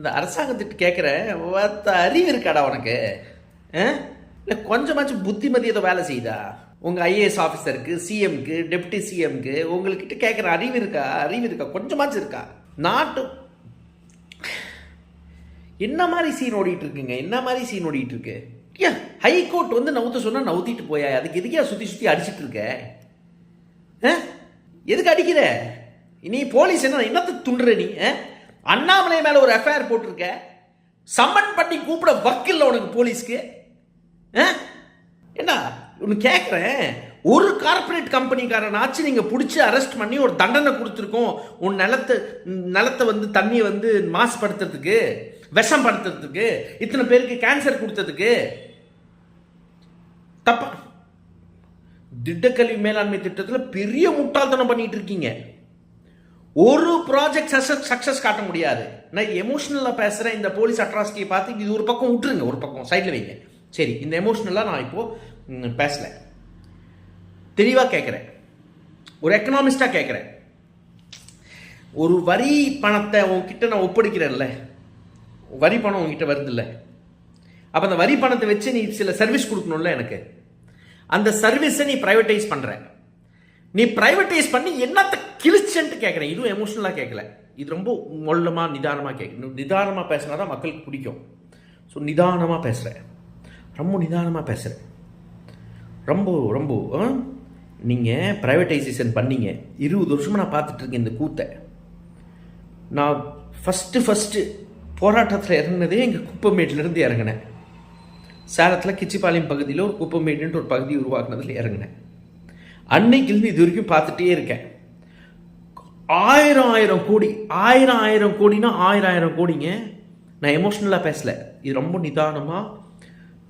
இந்த அரசாங்கத்திட்ட கேட்குறேன் அறிவு இருக்காடா உனக்கு? இல்லை கொஞ்சமாச்சும் புத்திமதி ஏதோ வேலை செய்யுதா? உங்கள் ஐஏஎஸ் ஆஃபீஸருக்கு சிஎம்க்கு டெப்டி சிஎம்க்கு உங்கள்கிட்ட கேட்குற அறிவு இருக்கா? அறிவு இருக்கா? கொஞ்சமாச்சும் இருக்கா? நாட்டு என்ன மாதிரி சீன் ஓடிட்டு இருக்குங்க? என்ன மாதிரி சீன் ஓடிட்டு இருக்கு? ஏன் ஹைகோர்ட் வந்து நவுத்த சொன்னால் நவுத்திட்டு போயா? அதுக்கு எதுக்கே சுற்றி சுற்றி அடிச்சிட்டு இருக்க? ஆ? எதுக்கு அடிக்கிற? நீ போலீஸ் என்ன என்னத்தை துண்டுற நீ? ஆ? அண்ணாமலை மேல ஒரு எஃப்ஐஆர் போட்டிருக்க. சம்மன் பண்ணி கூப்பிட வக்கில்ல உனக்கு போலீஸ்க்கு. ஆ? என்ன? ஒன்று கேட்குறேன் ஒரு கார்ப்பரேட் கம்பெனிக்காரனாச்சும் நீங்கள் பிடிச்சி அரெஸ்ட் பண்ணி ஒரு தண்டனை கொடுத்துருக்கோம். உன் நிலத்தை நிலத்தை வந்து தண்ணியை வந்து மாசுபடுத்துறதுக்கு விஷம் படுத்துறதுக்கு இத்தனை பேருக்கு கேன்சர் கொடுத்ததுக்கு. தப்பா. திட்டக்கல்வி மேலாண்மை திட்டத்தில் பெரிய முட்டாள்தனம் பண்ணிட்டு இருக்கீங்க. ஒரு ப்ராஜெக்ட் சக்சஸ் சக்ஸஸ் காட்ட முடியாது. நான் எமோஷனலாக பேசுகிறேன் இந்த போலீஸ் அட்ராசிட்டியை பார்த்து இது ஒரு பக்கம் விட்டுருங்க ஒரு பக்கம் சைடில் வைங்க. சரி இந்த எமோஷனலாக நான் இப்போது பேசல. தெளிவாக கேட்குறேன் ஒரு எக்கனாமிஸ்டாக கேட்குறேன் ஒரு வரி பணத்தை உங்ககிட்ட நான் ஒப்படைக்கிறேன்ல. வரி பணம் உங்ககிட்ட வருதுல்ல. அப்போ அந்த வரி பணத்தை வச்சு நீ சில சர்வீஸ் கொடுக்கணும்ல எனக்கு. அந்த சர்வீஸை நீ ப்ரைவேட்டைஸ் பண்ணுற நீ ப்ரைவேட்டைஸ் பண்ணி என்னத்தை கிழிச்சன்ட்டு கேட்குறேன் இதுவும் எமோஷனலாக கேட்கல இது ரொம்ப மொல்லமாக நிதானமாக கேட்க நிதானமாக பேசினா தான் மக்களுக்கு பிடிக்கும். ஸோ நிதானமாக பேசுகிறேன் ரொம்ப நிதானமாக பேசுகிறேன் ரொம்ப ரொம்ப நீங்கள் ப்ரைவேட்டைசேஷன் பண்ணீங்க. இருபது வருஷமாக நான் பார்த்துட்ருக்கேன் இந்த கூத்தை. நான் ஃபஸ்ட்டு ஃபஸ்ட்டு போராட்டத்தில் இறங்கினதே எங்கள் குப்பமேட்லேருந்து இறங்கினேன். சேலத்தில் கிச்சிப்பாளையம் பகுதியில் ஒரு குப்பமேடுன்ட்டு ஒரு பகுதி உருவாக்குனதில் இறங்கினேன். அன்னைக்கிலிருந்து இது வரைக்கும் பார்த்துட்டே இருக்கேன். ஆயிரம் ஆயிரம் கோடி ஆயிரம் ஆயிரம் கோடினா ஆயிரம் ஆயிரம் கோடிங்க. நான் எமோஷ்னலாக பேசலை. இது ரொம்ப நிதானமாக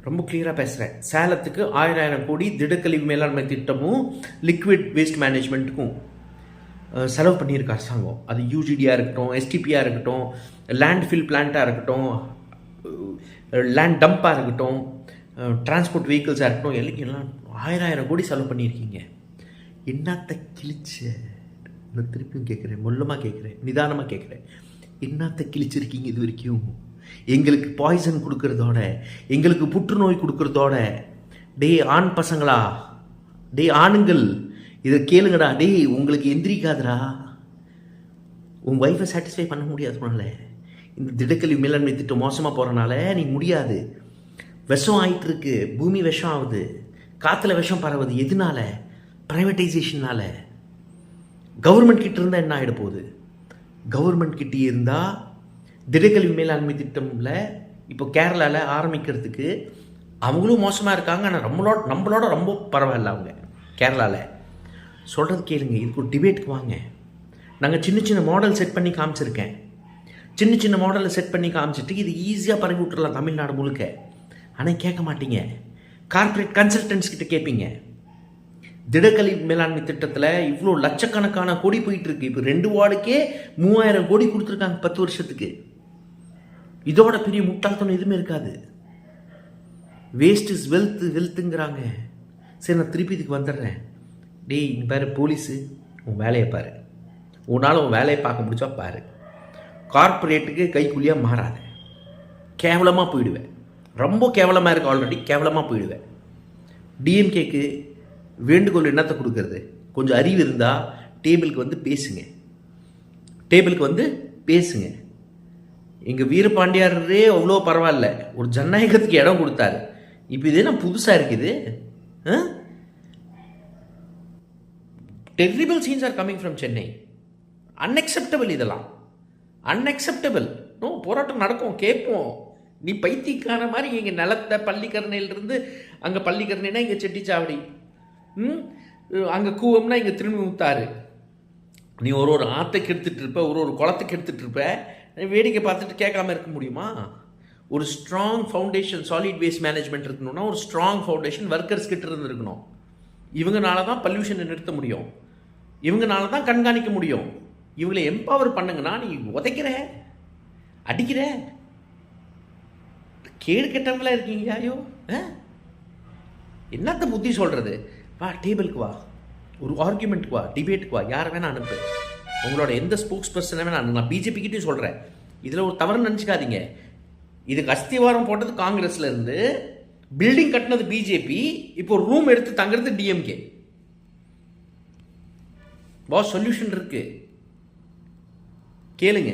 ரொம்ப கிளியராக பேசுகிறேன் சேலத்துக்கு ஆயிரம் ஆயிரம் கோடி திடக்கழிவு மேலாண்மை திட்டமும் லிக்விட் வேஸ்ட் மேனேஜ்மெண்ட்டுக்கும் செலவு பண்ணியிருக்க அரசாங்கம். அது யூஜிடியாக இருக்கட்டும் எஸ்டிபியாக இருக்கட்டும் லேண்ட் ஃபில் பிளான்ட்டாக இருக்கட்டும் லேண்ட் டம்ப்பாக இருக்கட்டும் டிரான்ஸ்போர்ட் வெஹிக்கிள்ஸாக இருக்கட்டும் எல்லாம் ஆயிரம் ஆயிரம் கோடி செலவு பண்ணியிருக்கீங்க. என்னத்த கிழிச்ச நான் திருப்பியும் கேட்குறேன் மொல்லமாக கேட்குறேன் நிதானமாக கேட்குறேன். என்னத்த கிழிச்சிருக்கீங்க இது வரைக்கும்? எங்களுக்கு பாய்சன் கொடுக்கறதோட எங்களுக்கு புற்றுநோய் கொடுக்கறதோட டேய் ஆண் பசங்களா? டேய் ஆணுங்கள் இதை கேளுங்கடா. டேய் உங்களுக்கு எந்திரிக்காதுடா. உன் ஒய்ஃபை சாட்டிஸ்ஃபை பண்ண முடியாது உன்னால இந்த திடக்கல்வி மேலாண்மை திட்டம் மோசமாக போகிறனால நீ முடியாது. விஷம் ஆயிட்டு இருக்கு பூமி விஷம் ஆகுது. காற்றுல விஷம் பரவுது. எதனால? ப்ரைவேட்டைசேஷனால் கவர்மெண்ட் கிட்ட இருந்தால் என்ன ஆகிட போகுது? கவர்மெண்ட் கிட்ட இருந்தால் திடக்கல்வி மேலாண்மை திட்டமில் இப்போ கேரளாவில் ஆரம்பிக்கிறதுக்கு அவங்களும் மோசமாக இருக்காங்க. ஆனால் நம்மளோட நம்மளோட ரொம்ப பரவாயில்ல அவங்க கேரளாவில் சொல்கிறது கேளுங்க. இதுக்கு ஒரு டிபேட்டுக்கு வாங்க. நாங்கள் சின்ன சின்ன மாடல் செட் பண்ணி காமிச்சிருக்கேன். சின்ன சின்ன மாடலை செட் பண்ணி காமிச்சிட்டு இது ஈஸியாக பரவி விட்டுறலாம் தமிழ்நாடு முழுக்க. ஆனால் கேட்க மாட்டீங்க. கார்ப்பரேட் கன்சல்டன்ஸ் கிட்ட கேட்பீங்க. திடக்கல்வி மேலாண்மை திட்டத்தில் இவ்வளோ லட்சக்கணக்கான கோடி போயிட்டு இருக்கு இப்போ ரெண்டு வார்டுக்கே மூவாயிரம் கோடி கொடுத்துருக்காங்க பத்து வருஷத்துக்கு. இதோட பெரிய முட்டாள்தனம் எதுவுமே இருக்காது. வேஸ்ட் இஸ் வெல்த் வெல்த்துங்கிறாங்க சரி நான் திருப்பி இதுக்கு வந்துடுறேன். டேய் இங்கே பாரு போலீஸு உன் வேலையை பாரு. உன்னால் உன் வேலையை பார்க்க முடிச்சா பாரு. கார்ப்பரேட்டுக்கு கைக்குள்ளியாக மாறாத. கேவலமாக போயிடுவேன். ரொம்ப கேவலமாக இருக்கு ஆல்ரெடி கேவலமாக போயிடுவேன். டிஎம்கேக்கு வேண்டுகோள் என்னத்தை கொடுக்கறது? கொஞ்சம் அறிவு இருந்தால் டேபிளுக்கு வந்து பேசுங்க. டேபிளுக்கு வந்து பேசுங்க. எங்கள் வீரபாண்டியாரே அவ்வளோ பரவாயில்ல. ஒரு ஜனநாயகத்துக்கு இடம் கொடுத்தாரு. இப்போ இது என்ன புதுசாக இருக்குது? Terrible scenes are coming from Chennai unacceptable இதெல்லாம். அன்அக்செப்டபிள் நோ போராட்டம் நடக்கும் கேட்போம். நீ பைத்தியக்கான மாதிரி எங்கள் நிலத்தை பள்ளிக்கரணையிலிருந்து அங்கே பள்ளிக்கரணைனா இங்கே செட்டிச்சாவடி. அங்கே கூவம்னா இங்கே திரும்பி முத்தாறு நீ ஒரு ஒரு ஆற்றை எடுத்துகிட்டு இருப்ப ஒரு ஒரு குளத்துக்கு எடுத்துகிட்டு இருப்ப வேடிக்கை பார்த்துட்டு கேட்காம இருக்க முடியுமா? ஒரு strong foundation solid waste management இருக்கணும்னா ஒரு ஸ்ட்ராங் ஃபவுண்டேஷன் ஒர்க்கர்ஸ் கிட்ட இருந்து இருக்கணும். இவங்கனால தான் பல்யூஷனை நிறுத்த முடியும். இவங்கனால தான் கண்காணிக்க முடியும். இவங்களை எம்பவர் பண்ணுங்கன்னா நீ உதைக்கிற? அடிக்கிற? கேடு கெட்டவங்களா இருக்கீங்க ஐயோ ஆ? என்னத்த புத்தி சொல்றது? வா டேபிளுக்கு வா. ஒரு ஆர்குமெண்ட்டுக்கு வா டிபேட்டுக்கு வா. யாரை வேணால் அனுப்பு. உங்களோட எந்த ஸ்போக்ஸ் பர்சனை வேணால் அனுப்பு. நான் பிஜேபிக்கிட்டேயும் சொல்கிறேன் இதில் ஒரு தவறு நினச்சிக்காதீங்க. இதுக்கு அஸ்திவாரம் போட்டது காங்கிரஸ்ல இருந்து பில்டிங் கட்டினது பிஜேபி இப்போ ரூம் எடுத்து தங்குறது டிஎம்கே பாஸ் சொல்யூஷன் இருக்கு. கேளுங்க.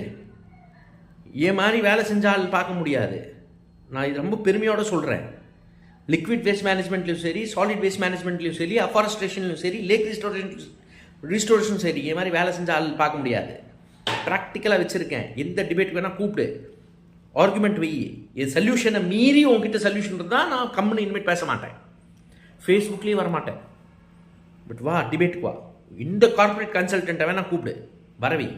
ஏன் மாதிரி வேலை செஞ்சால் பார்க்க முடியாது. நான் இது ரொம்ப பெருமையோட சொல்கிறேன் லிக்விட் வேஸ்ட் மேனேஜ்மெண்ட்லையும் சரி சாலிட் வேஸ்ட் மேனேஜ்மெண்ட்லையும் சரி அஃபாரஸ்ட்ரேஷன்லையும் சரி லேக் ரிஸ்டோரேஷன் ரிஸ்டோரேஷன் சரி இது மாதிரி வேலை செஞ்சால் பார்க்க முடியாது. ப்ராக்டிக்கலாக வச்சுருக்கேன். எந்த டிபேட் வேணால் கூப்பிடு. ஆர்குமெண்ட் வெய் என் சொல்யூஷனை மீறி உங்ககிட்ட சொல்யூஷன் இருந்தால் நான் கம்பெனி இனிமேட் பேச மாட்டேன். ஃபேஸ்புக்லேயும் வர மாட்டேன் பட் வா டிபேட்டுக்கு வா. இந்த கார்ப்பரேட் கன்சல்டண்ட்டை வேணால் கூப்பிடு. வரவி.